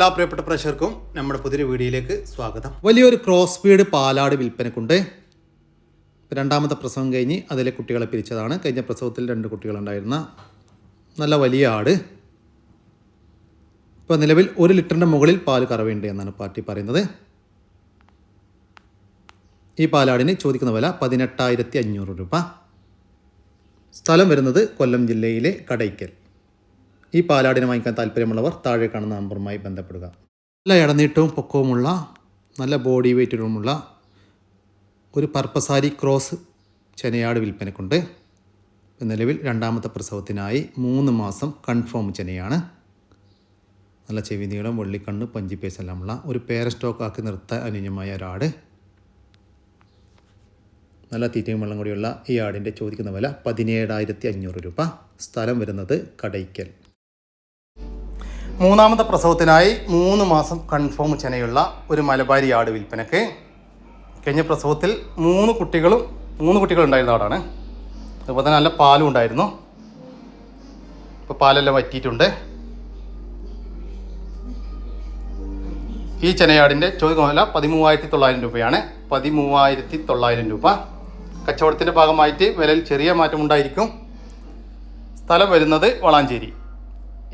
എല്ലാ പ്രിയപ്പെട്ട പ്രേക്ഷകർക്കും നമ്മുടെ പുതിയൊരു വീഡിയോയിലേക്ക് സ്വാഗതം. വലിയൊരു ക്രോസ് ബീഡ് പാലാട് വിൽപ്പനക്കുണ്ട്. രണ്ടാമത്തെ പ്രസവം കഴിഞ്ഞ് അതിലെ കുട്ടികളെ പിരിച്ചതാണ്. കഴിഞ്ഞ പ്രസവത്തിൽ രണ്ട് കുട്ടികളുണ്ടായിരുന്ന നല്ല വലിയ ആട്. ഇപ്പോൾ നിലവിൽ ഒരു ലിറ്ററിന്റെ മുകളിൽ പാൽ കറവേണ്ട എന്നാണ് പാർട്ടി പറയുന്നത്. ഈ പാലാടിന് ചോദിക്കുന്ന വില പതിനെട്ടായിരത്തി അഞ്ഞൂറ് രൂപ. സ്ഥലം വരുന്നത് കൊല്ലം ജില്ലയിലെ കടയ്ക്കൽ. ഈ പാലാടിനെ വാങ്ങിക്കാൻ താല്പര്യമുള്ളവർ താഴെ കാണുന്ന നമ്പറുമായി ബന്ധപ്പെടുക. നല്ല ഇടനീട്ടവും പൊക്കവുമുള്ള നല്ല ബോഡി വെയ്റ്റിലുമുള്ള ഒരു പർപ്പസാരി ക്രോസ് ചെനയാട് വിൽപ്പനക്കുണ്ട്. നിലവിൽ രണ്ടാമത്തെ പ്രസവത്തിനായി മൂന്ന് മാസം കൺഫേം ചെനയാണ്. നല്ല ചെവി നീളം വെള്ളിക്കണ്ണ് പഞ്ചിപ്പേസ് എല്ലാമുള്ള ഒരു പേര സ്റ്റോക്ക് ആക്കി നിർത്താൻ അനുയോജ്യമായ ഒരാട്. നല്ല തീറ്റയും വെള്ളം കൂടിയുള്ള ഈ ആടിന്റെ ചോദിക്കുന്ന വില പതിനേഴായിരത്തി അഞ്ഞൂറ് രൂപ. സ്ഥലം വരുന്നത് കടയ്ക്കൽ. മൂന്നാമത്തെ പ്രസവത്തിനായി മൂന്ന് മാസം കൺഫേം ചെനയുള്ള ഒരു മലബാരി ആട് വിൽപ്പനക്ക് കഴിഞ്ഞ പ്രസവത്തിൽ മൂന്ന് കുട്ടികളും മൂന്ന് കുട്ടികളുണ്ടായിരുന്ന ആടാണ്. അതുപോലെ തന്നെ നല്ല പാലും ഉണ്ടായിരുന്നു. ഇപ്പോൾ പാലെല്ലാം വറ്റിയിട്ടുണ്ട്. ഈ ചെനയാടിന്റെ ചോദ്യം വില പതിമൂവായിരത്തി തൊള്ളായിരം രൂപയാണ്. പതിമൂവായിരത്തി തൊള്ളായിരം രൂപ. കച്ചവടത്തിന്റെ ഭാഗമായിട്ട് വിലയിൽ ചെറിയ മാറ്റമുണ്ടായിരിക്കും സ്ഥലം വരുന്നത് വളാഞ്ചേരി.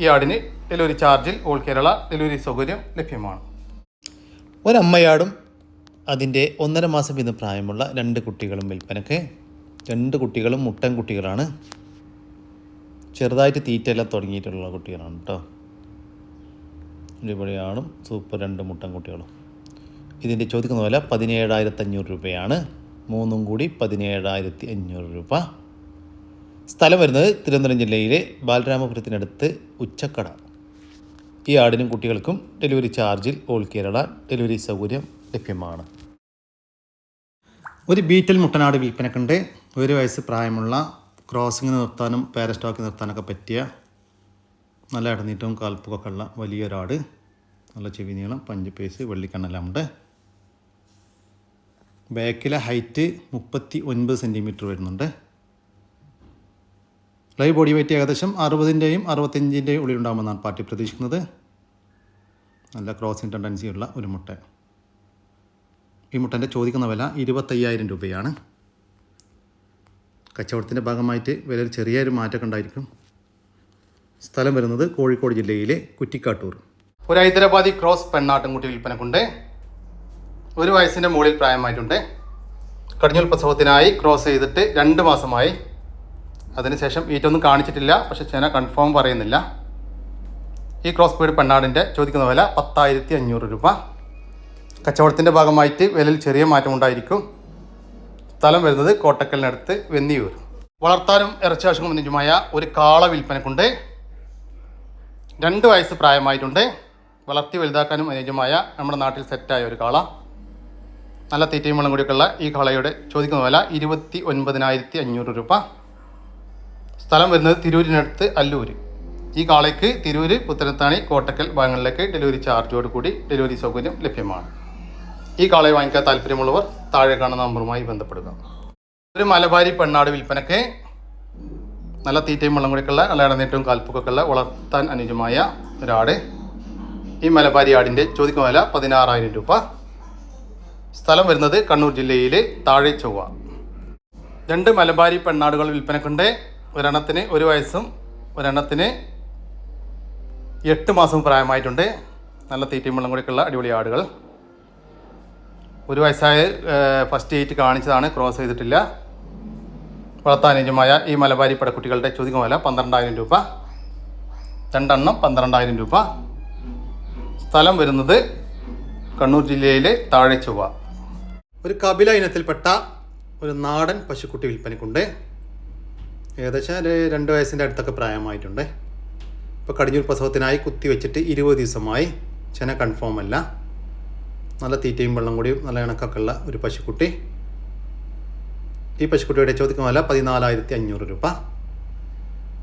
ഈ ആടിന് ഡെലിവറി ചാർജിൽ ഓൾ കേരള ഡെലിവറി സൗകര്യം ലഭ്യമാണ്. ഒരമ്മയാടും അതിന്റെ ഒന്നര മാസം വീതം പ്രായമുള്ള രണ്ട് കുട്ടികളും വിൽപ്പനക്ക് രണ്ട് കുട്ടികളും മുട്ടൻ കുട്ടികളാണ്. ചെറുതായിട്ട് തീറ്റയെല്ലാം തുടങ്ങിയിട്ടുള്ള കുട്ടികളാണ് കേട്ടോ അടിപൊളിയാണും സൂപ്പർ രണ്ട് മുട്ടൻ കുട്ടികളും. ഇതിന്റെ ചോദിക്കുന്ന വില പതിനേഴായിരത്തി അഞ്ഞൂറ് രൂപയാണ്. മൂന്നും കൂടി പതിനേഴായിരത്തി അഞ്ഞൂറ് രൂപ. സ്ഥലം വരുന്നത് തിരുവനന്തപുരം ജില്ലയിലെ ബാലരാമപുരത്തിനടുത്ത് ഉച്ചക്കട. ഈ ആടിനും കുട്ടികൾക്കും ഡെലിവറി ചാർജിൽ ഓൾ കേരള ഡെലിവറി സൗകര്യം ലഭ്യമാണ്. ഒരു ബീറ്റൽ മുട്ടനാട് വിൽപ്പനക്കുണ്ട്. ഒരു വയസ്സ് പ്രായമുള്ള ക്രോസിങ്ങിന് നിർത്താനും പാരസ്റ്റോക്ക് നിർത്താനൊക്കെ പറ്റിയ നല്ല ഇടനീട്ടവും കാൽപ്പൊക്കെ ഉള്ള വലിയൊരാട്. നല്ല ചെവി നീളം പഞ്ച് പേസ് വെള്ളിക്കണ്ണെല്ലാം ഉണ്ട്. ബാക്കിലെ ഹൈറ്റ് മുപ്പത്തി ഒൻപത് സെന്റിമീറ്റർ വരുന്നുണ്ട്. ലൈവ് ബോഡി വെയിറ്റ് ഏകദേശം അറുപതിന്റെയും അറുപത്തഞ്ചിന്റെയും ഉള്ളിൽ ഉണ്ടാകുമെന്നാണ് പാർട്ടി പ്രതീക്ഷിക്കുന്നത്. നല്ല ക്രോസിംഗ് ടെൻഡൻസി ഉള്ള ഒരു മുട്ട. ഈ മുട്ടന്റെ ചോദിക്കുന്ന വില ഇരുപത്തയ്യായിരം രൂപയാണ്. കച്ചവടത്തിന്റെ ഭാഗമായിട്ട് വിലയിൽ ചെറിയൊരു മാറ്റമൊക്കെ ഉണ്ടായിരിക്കും. സ്ഥലം വരുന്നത് കോഴിക്കോട് ജില്ലയിലെ കുറ്റിക്കാട്ടൂർ. ഒരു ഹൈദരാബാദി ക്രോസ് പെണ്ണാട്ടുംകുട്ടി വിൽപ്പനക്കുണ്ട്. ഒരു വയസ്സിന്റെ മുകളിൽ പ്രായമായിട്ടുണ്ട്. കടിഞ്ഞൂൽ പ്രസവത്തിനായി ക്രോസ് ചെയ്തിട്ട് രണ്ട് മാസമായി. അതിനുശേഷം ഈറ്റൊന്നും കാണിച്ചിട്ടില്ല പക്ഷെ ചേന കൺഫേം പറയുന്നില്ല. ഈ ക്രോസ് ബീഡ് പെണ്ണാടിന്റെ ചോദിക്കുന്ന വില പത്തായിരത്തി അഞ്ഞൂറ് രൂപ. കച്ചവടത്തിന്റെ ഭാഗമായിട്ട് വിലയിൽ ചെറിയ മാറ്റമുണ്ടായിരിക്കും സ്ഥലം വരുന്നത് കോട്ടക്കലിനടുത്ത് വെന്നിയൂർ. വളർത്താനും ഇറച്ചി ആവശ്യം വന്നിട്ടുമായ ഒരു കാള വിൽപ്പനക്കുണ്ട്. രണ്ട് വയസ്സ് പ്രായമായിട്ടുണ്ട്. വളർത്തി വലുതാക്കാനും അനുയോജ്യമായ നമ്മുടെ നാട്ടിൽ സെറ്റായ ഒരു കാള. നല്ല തീറ്റയും വെള്ളം കൂടിയൊക്കെയുള്ള ഈ കാളയുടെ ചോദിക്കുന്ന വില ഇരുപത്തി ഒൻപതിനായിരത്തി അഞ്ഞൂറ് രൂപ. സ്ഥലം വരുന്നത് തിരൂരിനടുത്ത് അല്ലൂർ ഈ കാളയ്ക്ക് തിരൂര് പുത്തനത്താണി കോട്ടക്കൽ ഭാഗങ്ങളിലേക്ക് ഡെലിവറി ചാർജോട് കൂടി ഡെലിവറി സൗകര്യം ലഭ്യമാണ്. ഈ കാളയെ വാങ്ങിക്കാൻ താല്പര്യമുള്ളവർ താഴെ കാണുന്ന നമ്പറുമായി ബന്ധപ്പെടുക. ഒരു മലബാരി പെണ്ണാട് വിൽപ്പനയ്ക്ക് നല്ല തീറ്റയും വെള്ളം കുടിക്കുള്ള നല്ല ഇടനേറ്റവും കാൽപ്പൊക്കെ ഉള്ള വളർത്താൻ അനുയോജ്യമായ ഒരാട്. ഈ മലബാരി ആടിന്റെ ചോദിക്കുന്ന വില പതിനാറായിരം രൂപ. സ്ഥലം വരുന്നത് കണ്ണൂർ ജില്ലയിലെ താഴെ ചൊവ്വ. രണ്ട് മലബാരി പെണ്ണാടുകൾ വിൽപ്പനക്കുണ്ട്. ഒരെണ്ണത്തിന് ഒരു വയസ്സും ഒരെണ്ണത്തിന് എട്ട് മാസം പ്രായമായിട്ടുണ്ട്. നല്ല തീറ്റയും വെള്ളം കൂടിയൊക്കെയുള്ള അടിപൊളി ആടുകൾ. ഒരു വയസ്സായ ഫസ്റ്റ് എയ്റ്റ് കാണിച്ചതാണ് ക്രോസ് ചെയ്തിട്ടില്ല. വളർത്താനുജമായ ഈ മലബാരി പടക്കുട്ടികളുടെ ചോദ്യം വില പന്ത്രണ്ടായിരം രൂപ. രണ്ടെണ്ണം പന്ത്രണ്ടായിരം രൂപ. സ്ഥലം വരുന്നത് കണ്ണൂർ ജില്ലയിലെ താഴെ ചൊവ്വ ഒരു കപില ഇനത്തിൽപ്പെട്ട ഒരു നാടൻ പശുക്കുട്ടി വിൽപ്പനക്കുണ്ട് ഏകദേശം രണ്ട് വയസ്സിന്റെ അടുത്തൊക്കെ പ്രായമായിട്ടുണ്ട്. ഇപ്പോൾ കടിഞ്ഞൂർ പ്രസവത്തിനായി കുത്തി വെച്ചിട്ട് ഇരുപത് ദിവസമായി. ചെന കൺഫേം അല്ല. നല്ല തീറ്റയും വെള്ളം കൂടിയും നല്ല ഇണക്കൊക്കെ ഉള്ള ഒരു പശുക്കുട്ടി. ഈ പശുക്കുട്ടിയുടെ ചോദിക്കുന്ന വില പതിനാലായിരത്തി അഞ്ഞൂറ് രൂപ.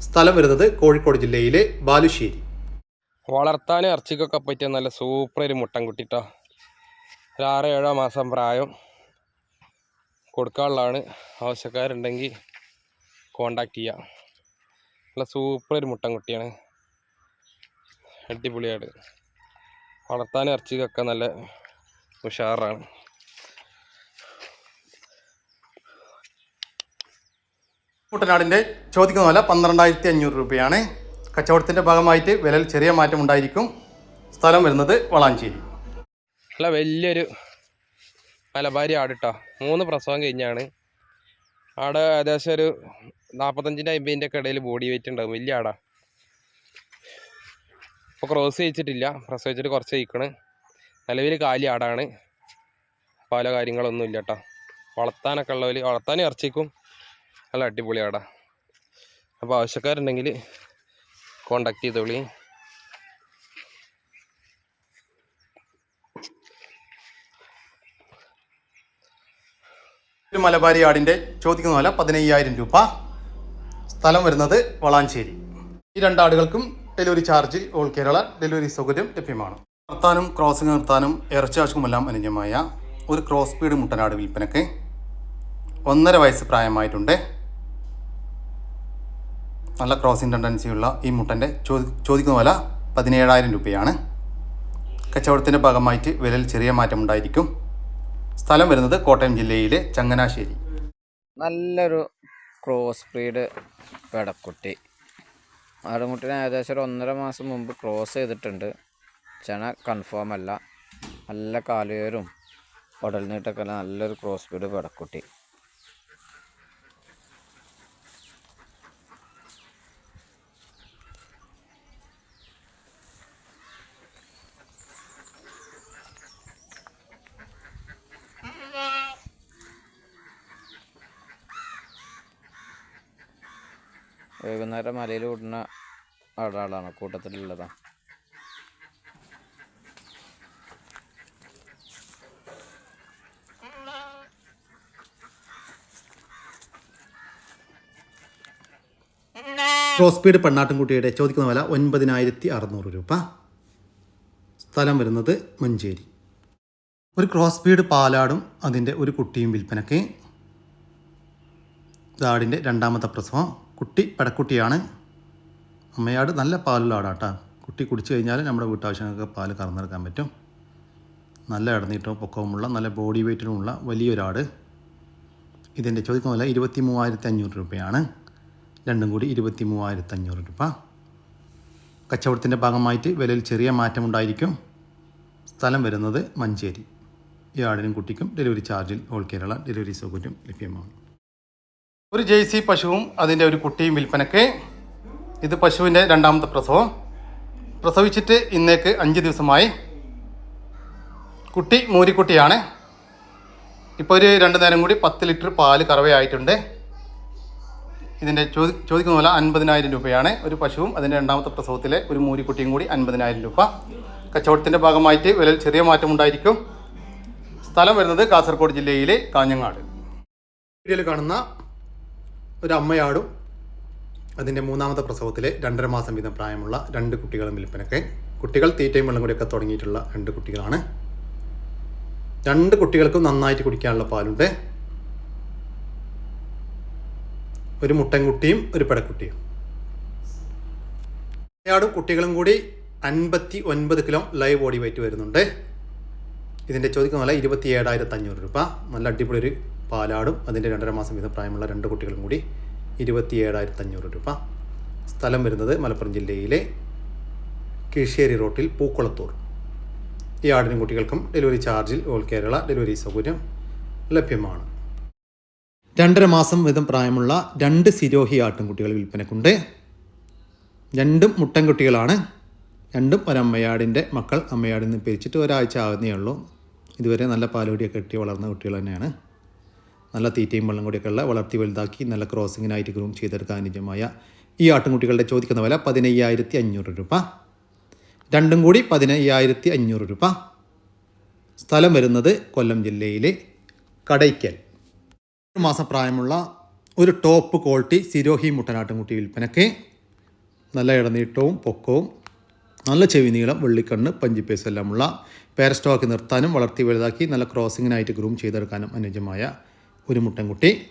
സ്ഥലം വരുന്നത് കോഴിക്കോട് ജില്ലയിലെ ബാലുശ്ശേരി. വളർത്താനും ഇറച്ചിക്കൊക്കെ പറ്റിയ നല്ല സൂപ്പർ ഒരു മുട്ടൻകുട്ടി കേട്ടോ ഒരു ആറ് ഏഴോ മാസം പ്രായം. കൊടുക്കാനുള്ളതാണ്. ആവശ്യക്കാരുണ്ടെങ്കിൽ കോണ്ടാക്ട് ചെയ്യുക നല്ല സൂപ്പർ ഒരു മുട്ടൻ മുട്ടൻകുട്ടിയാണ് അടിപൊളിയാണ് വളർത്താനും ഇറച്ചിക്കൊക്കെ നല്ല ഉഷാറാണ്. കുട്ടനാടിന്റെ ചോദിക്കുന്ന വില പന്ത്രണ്ടായിരത്തി അഞ്ഞൂറ് രൂപയാണ്. കച്ചവടത്തിന്റെ ഭാഗമായിട്ട് വിലയിൽ ചെറിയ മാറ്റം ഉണ്ടായിരിക്കും. സ്ഥലം വരുന്നത് വളാഞ്ചേരി. അല്ല വലിയൊരു മലബാരി ആടിട്ടോ. മൂന്ന് പ്രസവം കഴിഞ്ഞാണ്. ആട് ഏകദേശം ഒരു നാൽപ്പത്തഞ്ചിന്റെ അമ്പതിന്റെ ഒക്കെ ഇടയിൽ ബോഡി വെയിറ്റ് ഉണ്ടാകും വലിയ ആടാ. ഇപ്പോൾ ക്രോസ് ചെയ്യിച്ചിട്ടില്ല പ്രസവിച്ചിട്ട് കുറച്ച് കഴിക്കണ്. നിലവിൽ കാലി ആടാണ്. പല കാര്യങ്ങളൊന്നും ഇല്ല കേട്ടോ വളർത്താനൊക്കെ ഉള്ളവർ വളർത്താൻ ഇറച്ചിക്കും നല്ല അടിപൊളി ആടാ. അപ്പോൾ ആവശ്യക്കാരുണ്ടെങ്കിൽ കോണ്ടാക്ട് ചെയ്തോളി മലബാരി ആടിന്റെ ചോദിക്കുന്ന പോലെ പതിനയ്യായിരം രൂപ. സ്ഥലം വരുന്നത് വളാഞ്ചേരി. ഈ രണ്ടാടുകൾക്കും delivery charge all Kerala delivery സൗകര്യം ലഭ്യമാണ്. നിർത്താനും ക്രോസിംഗ് നിർത്താനും ഇറച്ചാശുമെല്ലാം അനുജമായ ഒരു ക്രോസ് സ്പീഡ് മുട്ടനാട് വിൽപ്പനയ്ക്ക് ഒന്നര വയസ്സ് പ്രായമായിട്ടുണ്ട്. നല്ല ക്രോസിംഗ് ടെൻഡൻസിയുള്ള ഈ മുട്ടന്റെ ചോദി ചോദിക്കുന്ന വില പതിനേഴായിരം രൂപയാണ്. കച്ചവടത്തിന്റെ ഭാഗമായിട്ട് വിലയിൽ ചെറിയ മാറ്റമുണ്ടായിരിക്കും. സ്ഥലം വരുന്നത് കോട്ടയം ജില്ലയിലെ ചങ്ങനാശ്ശേരി. നല്ലൊരു ക്രോസ് ബ്രീഡ് പെടക്കുട്ടി. ആടുമുട്ടിനെ ഏകദേശം ഒരു ഒന്നര മാസം മുമ്പ് ക്രോസ് ചെയ്തിട്ടുണ്ട്. ചന കൺഫേം അല്ല. നല്ല കാലുയരും ഉടൽ നീട്ടൊക്കെ ഉള്ള നല്ലൊരു ക്രോസ് ബ്രീഡ് പെടക്കുട്ടി. വൈകുന്നേരം മലയിൽ വിടുന്ന ആടാളാണ് കൂട്ടത്തിലുള്ളതാണ് ക്രോസ്പീഡ് പെണ്ണാട്ടിൻകുട്ടിയുടെ ചോദിക്കുന്ന വില ഒൻപതിനായിരത്തി അറുന്നൂറ് രൂപ. സ്ഥലം വരുന്നത് മഞ്ചേരി. ഒരു ക്രോസ്പീഡ് പാലാടും അതിന്റെ ഒരു കുട്ടിയും വിൽപ്പനയ്ക്ക്. ഇതാടിന്റെ രണ്ടാമത്തെ പ്രസവം. കുട്ടി പടക്കുട്ടിയാണ്. അമ്മയാട് നല്ല പാലുള്ള ആടാട്ടാ കുട്ടി കുടിച്ചു കഴിഞ്ഞാൽ നമ്മുടെ വീട്ടാവശ്യങ്ങൾക്ക് പാൽ കറന്നെടുക്കാൻ പറ്റും. നല്ല ഇടനീട്ടവും പൊക്കവുമുള്ള നല്ല ബോഡി വെയ്റ്റിനുമുള്ള വലിയൊരാട്. ഇതിന്റെ ചോദിക്കുന്ന പോലെ ഇരുപത്തി മൂവായിരത്തി അഞ്ഞൂറ് രൂപയാണ്. രണ്ടും കൂടി ഇരുപത്തി മൂവായിരത്തി അഞ്ഞൂറ് രൂപ. കച്ചവടത്തിന്റെ ഭാഗമായിട്ട് വിലയിൽ ചെറിയ മാറ്റമുണ്ടായിരിക്കും. സ്ഥലം വരുന്നത് മഞ്ചേരി. ഈ ആടിനും കുട്ടിക്കും ഡെലിവറി ചാർജിൽ ഓൾ കേരള ഡെലിവറി സൗകര്യം ലഭ്യമാണ്. ഒരു ജേഴ്സി പശുവും അതിന്റെ ഒരു കുട്ടിയും വിൽപ്പനയ്ക്ക് ഇത് പശുവിന്റെ രണ്ടാമത്തെ പ്രസവം. പ്രസവിച്ചിട്ട് ഇന്നേക്ക് അഞ്ച് ദിവസമായി. കുട്ടി മൂരിക്കുട്ടിയാണ്. ഇപ്പോൾ ഒരു രണ്ട് നേരം കൂടി പത്ത് ലിറ്റർ പാൽ കറവയായിട്ടുണ്ട്. ഇതിന്റെ ചോദി ചോദിക്കുന്ന പോലെ അൻപതിനായിരം രൂപയാണ്. ഒരു പശുവും അതിന്റെ രണ്ടാമത്തെ പ്രസവത്തിലെ ഒരു മൂരിക്കുട്ടിയും കൂടി അൻപതിനായിരം രൂപ. കച്ചവടത്തിന്റെ ഭാഗമായിട്ട് വിലയിൽ ചെറിയ മാറ്റമുണ്ടായിരിക്കും സ്ഥലം വരുന്നത് കാസർഗോഡ് ജില്ലയിലെ കാഞ്ഞങ്ങാട്. വീഡിയോയിൽ കാണുന്ന ഒരു അമ്മയാടും അതിന്റെ മൂന്നാമത്തെ പ്രസവത്തിലെ രണ്ടര മാസം വീതം പ്രായമുള്ള രണ്ട് കുട്ടികളും വിൽപ്പനൊക്കെ കുട്ടികൾ തീറ്റയും വെള്ളം കൂടിയൊക്കെ തുടങ്ങിയിട്ടുള്ള രണ്ട് കുട്ടികളാണ്. രണ്ട് കുട്ടികൾക്കും നന്നായിട്ട് കുടിക്കാനുള്ള പാലുണ്ട്. ഒരു മുട്ടൻകുട്ടിയും ഒരു പെടക്കുട്ടിയും. അമ്മയാടും കുട്ടികളും കൂടി അൻപത്തി ഒൻപത് കിലോ ലൈവ് ബോഡി വെയിറ്റ് വരുന്നുണ്ട്. ഇതിന്റെ ചോദിക്കുന്ന വില ഇരുപത്തി ഏഴായിരത്തി അഞ്ഞൂറ് രൂപ. നല്ല അടിപൊളി ഒരു പാലാടും. അതിന്റെ രണ്ടര മാസം വീതം പ്രായമുള്ള രണ്ട് കുട്ടികളും കൂടി ഇരുപത്തി ഏഴായിരത്തി അഞ്ഞൂറ് രൂപ. സ്ഥലം വരുന്നത് മലപ്പുറം ജില്ലയിലെ കിഴിശ്ശേരി റോട്ടിൽ പൂക്കുളത്തൂർ. ഈ ആടിനും കുട്ടികൾക്കും ഡെലിവറി ചാർജിൽ ഓൾ കേരള ഡെലിവറി സൗകര്യം ലഭ്യമാണ്. രണ്ടര മാസം വീതം പ്രായമുള്ള രണ്ട് സിരോഹി ആട്ടിൻകുട്ടികൾ വിൽപ്പനക്കുണ്ട്. രണ്ടും മുട്ടൻകുട്ടികളാണ് രണ്ടും ഒരമ്മയാടിന്റെ മക്കൾ അമ്മയാടിൽ നിന്ന് പിരിച്ചിട്ട് ഒരാഴ്ച ആകുന്നേ ഉള്ളൂ. ഇതുവരെ നല്ല പാലുകൂടിയൊക്കെ കെട്ടി വളർന്ന കുട്ടികൾ തന്നെയാണ്. നല്ല തീറ്റയും വെള്ളം കൂടിയൊക്കെ ഉള്ള വളർത്തി വലുതാക്കി നല്ല ക്രോസിങ്ങിനായിട്ട് ഗ്രൂം ചെയ്തെടുക്കാൻ അനുജമായ ഈ ആട്ടിൻകുട്ടികളുടെ ചോദിക്കുന്ന വില പതിനയ്യായിരത്തി അഞ്ഞൂറ് രൂപ. രണ്ടും കൂടി പതിനയ്യായിരത്തി അഞ്ഞൂറ് രൂപ. സ്ഥലം വരുന്നത് കൊല്ലം ജില്ലയിലെ കടയ്ക്കൽ. മാസം പ്രായമുള്ള ഒരു ടോപ്പ് ക്വാളിറ്റി സിരോഹി മുട്ടനാട്ടുംകുട്ടി വിൽപ്പനയ്ക്ക് നല്ല ഇടനീട്ടവും പൊക്കവും നല്ല ചെവി നീളം വെള്ളിക്കണ്ണ് പഞ്ചിപ്പേസ് എല്ലാമുള്ള പേരസ്റ്റോക്ക് നിർത്താനും വളർത്തി വലുതാക്കി നല്ല ക്രോസിങ്ങിനായിട്ട് ഗ്രൂം ചെയ്തെടുക്കാനും അനുയോജ്യമായ ഒരു മുട്ടൻകുട്ടി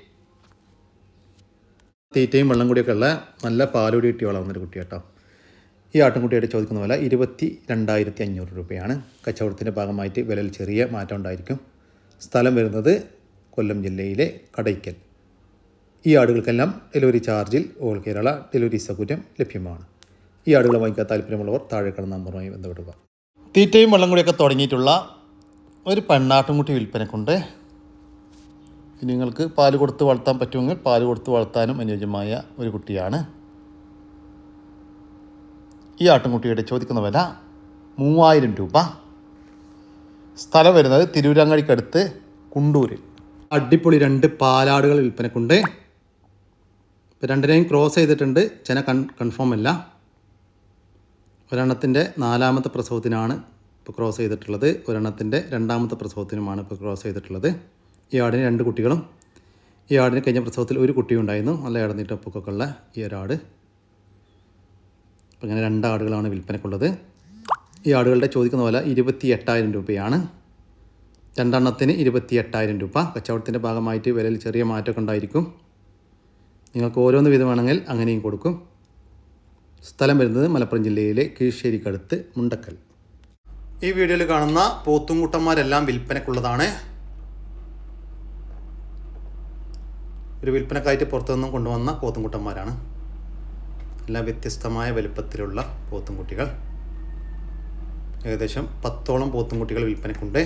തീറ്റയും വെള്ളം കൂടിയൊക്കെ ഉള്ള നല്ല പാലോടി കിട്ടി വളർന്നൊരു കുട്ടി കേട്ടോ. ഈ ആട്ടിൻകുട്ടിയായിട്ട് ചോദിക്കുന്ന വില ഇരുപത്തി രണ്ടായിരത്തി അഞ്ഞൂറ് രൂപയാണ്. കച്ചവടത്തിന്റെ ഭാഗമായിട്ട് വിലയിൽ ചെറിയ മാറ്റം ഉണ്ടായിരിക്കും. സ്ഥലം വരുന്നത് കൊല്ലം ജില്ലയിലെ കടയ്ക്കൽ. ഈ ആടുകൾക്കെല്ലാം ഡെലിവറി ചാർജിൽ ഓൾ കേരള ഡെലിവറി സൗകര്യം ലഭ്യമാണ്. ഈ ആടുകൾ വാങ്ങിക്കാൻ താല്പര്യമുള്ളവർ താഴെ കിടന്ന നമ്പറുമായി ബന്ധപ്പെടുക. തീറ്റയും വെള്ളം കൂടിയൊക്കെ തുടങ്ങിയിട്ടുള്ള ഒരു പെണ്ണാട്ടുംകുട്ടി വിൽപ്പനക്കുണ്ട്. നിങ്ങൾക്ക് പാൽ കൊടുത്ത് വളർത്താൻ പറ്റുമെങ്കിൽ പാൽ കൊടുത്ത് വളർത്താനും അനുയോജ്യമായ ഒരു കുട്ടിയാണ് ഈ ആട്ടിൻകുട്ടിയുടെ ചോദിക്കുന്ന വില മൂവായിരം രൂപ. സ്ഥലം വരുന്നത് തിരൂരങ്ങാടിക്കടുത്ത് കുണ്ടൂർ അടിപൊളി രണ്ട് പാലാടുകൾ വിൽപ്പനക്കുണ്ട്. ഇപ്പോൾ രണ്ടിനെയും ക്രോസ് ചെയ്തിട്ടുണ്ട്. ചെന കൺ കൺഫേം അല്ല. ഒരെണ്ണത്തിന്റെ നാലാമത്തെ പ്രസവത്തിനാണ് ഇപ്പോൾ ക്രോസ് ചെയ്തിട്ടുള്ളത്. ഒരെണ്ണത്തിന്റെ രണ്ടാമത്തെ പ്രസവത്തിനുമാണ് ഇപ്പോൾ ക്രോസ് ചെയ്തിട്ടുള്ളത്. ഈ ആടിന് രണ്ട് കുട്ടികളും. ഈ ആടിന് കഴിഞ്ഞ പ്രസവത്തിൽ ഒരു കുട്ടിയും ഉണ്ടായിരുന്നു. നല്ല ഇടനീട്ടപ്പൊക്കെ ഉള്ള ഈ ഒരാട് അപ്പോൾ അങ്ങനെ രണ്ട് ആടുകളാണ് വിൽപ്പനക്കുള്ളത്. ഈ ആടുകളുടെ ചോദിക്കുന്ന പോലെ ഇരുപത്തി എട്ടായിരം രൂപയാണ്. രണ്ടെണ്ണത്തിന് ഇരുപത്തി എട്ടായിരം രൂപ. കച്ചവടത്തിന്റെ ഭാഗമായിട്ട് വിലയിൽ ചെറിയ മാറ്റമൊക്കെ ഉണ്ടായിരിക്കും. നിങ്ങൾക്ക് ഓരോന്ന് വീതം വേണമെങ്കിൽ അങ്ങനെയും കൊടുക്കും. സ്ഥലം വരുന്നത് മലപ്പുറം ജില്ലയിലെ കീഴ്ശ്ശേരിക്കടുത്ത് മുണ്ടക്കൽ. ഈ വീഡിയോയിൽ കാണുന്ന പോത്തുംകുട്ടന്മാരെല്ലാം വിൽപ്പനക്കുള്ളതാണ്. ഒരു വിൽപ്പനക്കായിട്ട് പുറത്തുനിന്നും കൊണ്ടുവന്ന പോത്തുംകുട്ടന്മാരാണ്. എല്ലാം വ്യത്യസ്തമായ വലുപ്പത്തിലുള്ള പോത്തുംകുട്ടികൾ. ഏകദേശം പത്തോളം പോത്തുംകുട്ടികൾ വിൽപ്പനക്കുണ്ട്.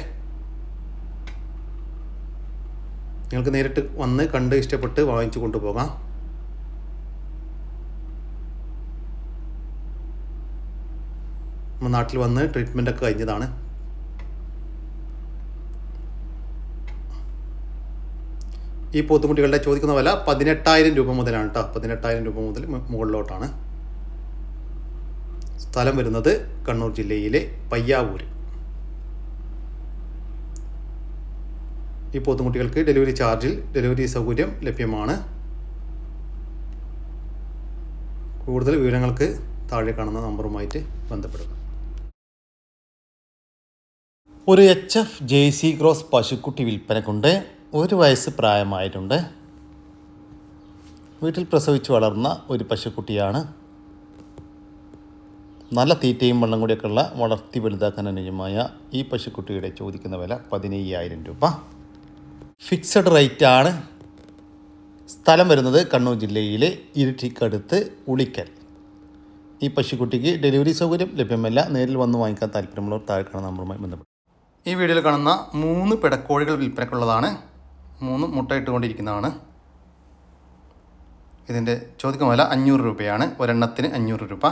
നിങ്ങൾക്ക് നേരിട്ട് വന്ന് കണ്ട് ഇഷ്ടപ്പെട്ട് വാങ്ങിച്ചു കൊണ്ടുപോകാം. നമ്മൾ നാട്ടിൽ വന്ന് ട്രീറ്റ്മെന്റ് ഒക്കെ കഴിഞ്ഞതാണ്. ഈ പോത്തുകുട്ടികളുടെ ചോദിക്കുന്ന വില പതിനെട്ടായിരം രൂപ മുതലാണ് കേട്ടോ പതിനെട്ടായിരം രൂപ മുതൽ മുകളിലോട്ടാണ്. സ്ഥലം വരുന്നത് കണ്ണൂർ ജില്ലയിലെ പയ്യാവൂര്. ഈ പോത്തുകുട്ടികൾക്ക് ഡെലിവറി ചാർജിൽ ഡെലിവറി സൗകര്യം ലഭ്യമാണ്. കൂടുതൽ വിവരങ്ങൾക്ക് താഴെ കാണുന്ന നമ്പറുമായിട്ട് ബന്ധപ്പെടുക. ഒരു H F J C cross പശുക്കുട്ടി വിൽപ്പനക്കുണ്ട് ഒരു വയസ്സ് പ്രായമായിട്ടുണ്ട്. വീട്ടിൽ പ്രസവിച്ച് വളർന്ന ഒരു പശുക്കുട്ടിയാണ്. നല്ല തീറ്റയും വെള്ളം കൂടിയൊക്കെയുള്ള വളർത്തി വലുതാക്കാൻ അനുയോജ്യമായ ഈ പശുക്കുട്ടിയുടെ ചോദിക്കുന്ന വില പതിനയ്യായിരം രൂപ. ഫിക്സഡ് റേറ്റ് ആണ് സ്ഥലം വരുന്നത് കണ്ണൂർ ജില്ലയിലെ ഇരിട്ടിക്കടുത്ത് ഉളിക്കൽ. ഈ പശുക്കുട്ടിക്ക് ഡെലിവറി സൗകര്യം ലഭ്യമല്ല. നേരിൽ വന്ന് വാങ്ങിക്കാൻ താല്പര്യമുള്ളവർ താഴെ കാണുന്ന നമ്പറുമായി ബന്ധപ്പെട്ടു. ഈ വീഡിയോയിൽ കാണുന്ന മൂന്ന് പിടക്കോഴികൾ വിൽപ്പനക്കുള്ളതാണ് മൂന്ന് മുട്ടയിട്ടുകൊണ്ടിരിക്കുന്നതാണ് ഇതിന്റെ ചോദിക്കുന്ന വില അഞ്ഞൂറ് രൂപയാണ്. ഒരെണ്ണത്തിന് അഞ്ഞൂറ് രൂപ.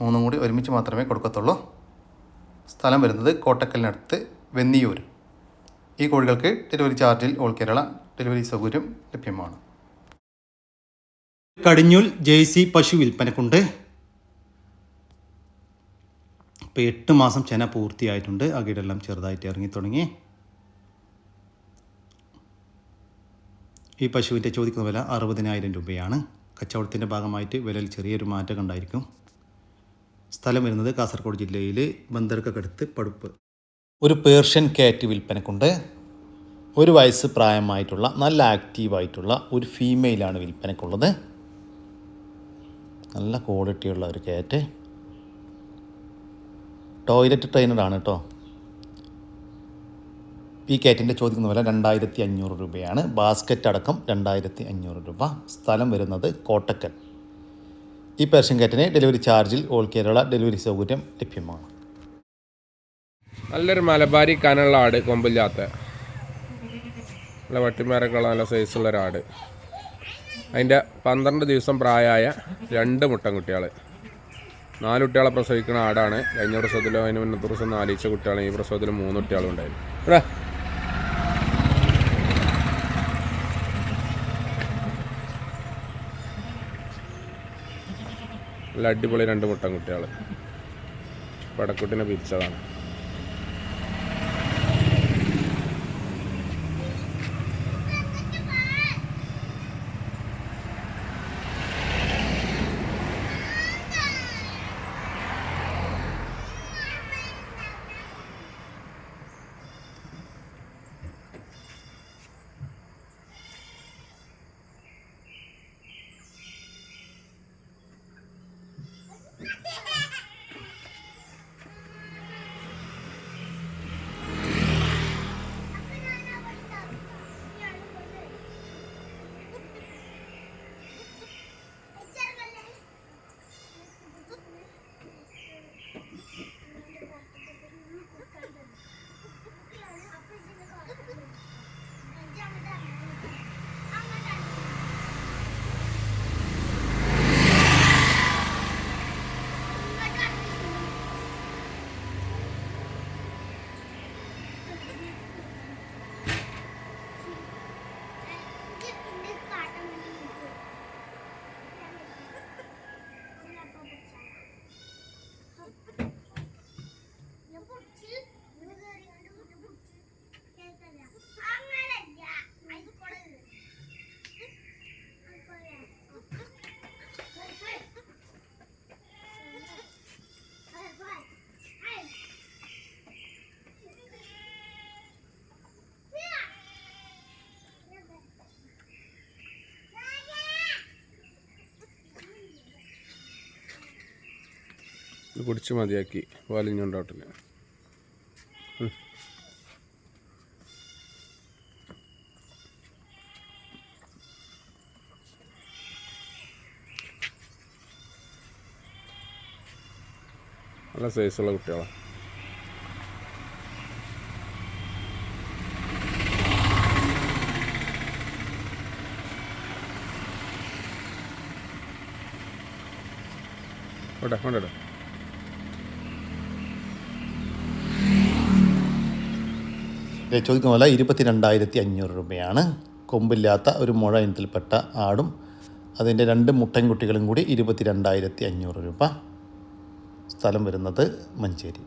മൂന്നും കൂടി ഒരുമിച്ച് മാത്രമേ കൊടുക്കത്തുള്ളൂ. സ്ഥലം വരുന്നത് കോട്ടക്കലിനടുത്ത് വെന്നിയൂർ. ഈ കോഴികൾക്ക് ഡെലിവറി ചാർജിൽ ഓൾ കേരള ഡെലിവറി സൗകര്യം ലഭ്യമാണ്. കടിഞ്ഞൂൽ ജേഴ്സി പശു വിൽപ്പനക്കുണ്ട്. ഇപ്പോൾ എട്ട് മാസം ചെന പൂർത്തിയായിട്ടുണ്ട്. അകിടെല്ലാം ചെറുതായിട്ട് ഇറങ്ങി തുടങ്ങി. ഈ പശുവിന്റെ ചോദിക്കുന്ന വില അറുപതിനായിരം രൂപയാണ്. കച്ചവടത്തിന്റെ ഭാഗമായിട്ട് വിലയിൽ ചെറിയൊരു മാറ്റം ഉണ്ടായിരിക്കും സ്ഥലം വരുന്നത് കാസർഗോഡ് ജില്ലയിൽ ബന്ദർക്കടുത്ത് പടുപ്പ്. ഒരു പേർഷ്യൻ കാറ്റ് വിൽപ്പനക്കുണ്ട്. ഒരു വയസ്സ് പ്രായമായിട്ടുള്ള നല്ല ആക്റ്റീവായിട്ടുള്ള ഒരു ഫീമെയിലാണ് വിൽപ്പനക്കുള്ളത്. നല്ല ക്വാളിറ്റിയുള്ള ഒരു കാറ്റ്. ടോയ്ലറ്റ് ട്രെയിനറാണ് കേട്ടോ ഈ കാറ്റിന്റെ ചോദിക്കുന്ന വില രണ്ടായിരത്തി അഞ്ഞൂറ് രൂപയാണ്. ബാസ്ക്കറ്റ് അടക്കം രണ്ടായിരത്തി അഞ്ഞൂറ് രൂപ. സ്ഥലം വരുന്നത് കോട്ടക്കൽ. ഈ പേർഷ്യൻ കാറ്റിന് ഡെലിവറി ചാർജിൽ ഓൾ കേരള ഡെലിവറി സൗകര്യം ലഭ്യമാണ്. നല്ലൊരു മലബാരി കനുള്ള ആട് കൊമ്പില്ലാത്ത. നല്ല വട്ടിമേരക്കുള്ള നല്ല സൈസുള്ള ഒരാട് അതിന്റെ പന്ത്രണ്ട് ദിവസം പ്രായമായ രണ്ട് മുട്ടൻ മുട്ടൻകുട്ടികൾ നാല് കുട്ടികളെ പ്രസവിക്കുന്ന ആടാണ്. കഴിഞ്ഞ പ്രസവത്തിലോ അതിന് മുന്നത്തെ പ്രസവം നാലീച്ച കുട്ടികളും ഈ പ്രസവത്തിൽ മൂന്ന് കുട്ടികളും ഉണ്ടായിരുന്നു നല്ല അടിപൊളി രണ്ട് മുട്ടൻകുട്ടികൾ പടക്കുട്ടിനെ പിരിച്ചതാണ്. കുടിച്ച് മതിയാക്കി വലിഞ്ഞുണ്ടോട്ടിന് നല്ല സൈസുള്ള കുട്ടികളാ. ഓട്ടെ കൊണ്ടേ ചോദിക്കുന്ന പോലെ ഇരുപത്തി രണ്ടായിരത്തി അഞ്ഞൂറ് രൂപയാണ്. കൊമ്പില്ലാത്ത ഒരു മുഴ ഇനത്തിൽപ്പെട്ട ആടും അതിന്റെ രണ്ട് മുട്ടൻകുട്ടികളും കൂടി ഇരുപത്തി രണ്ടായിരത്തി അഞ്ഞൂറ് രൂപ സ്ഥലം വരുന്നത് മഞ്ചേരി.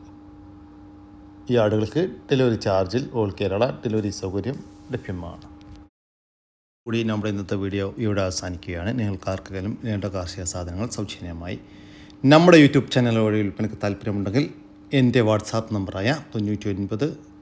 ഈ ആടുകൾക്ക് ഡെലിവറി ചാർജിൽ ഓൾ കേരള ഡെലിവറി സൗകര്യം ലഭ്യമാണ്. കൂടി നമ്മുടെ ഇന്നത്തെ വീഡിയോ ഇവിടെ അവസാനിക്കുകയാണ്. നിങ്ങൾക്ക് ആർക്കെങ്കിലും വേണ്ട കാർഷിക സാധനങ്ങൾ സൗജന്യമായി നമ്മുടെ യൂട്യൂബ് ചാനൽ വഴി വിൽപ്പനയ്ക്ക് താല്പര്യമുണ്ടെങ്കിൽ എന്റെ വാട്സാപ്പ് നമ്പറായ തൊണ്ണൂറ്റി ഒൻപത്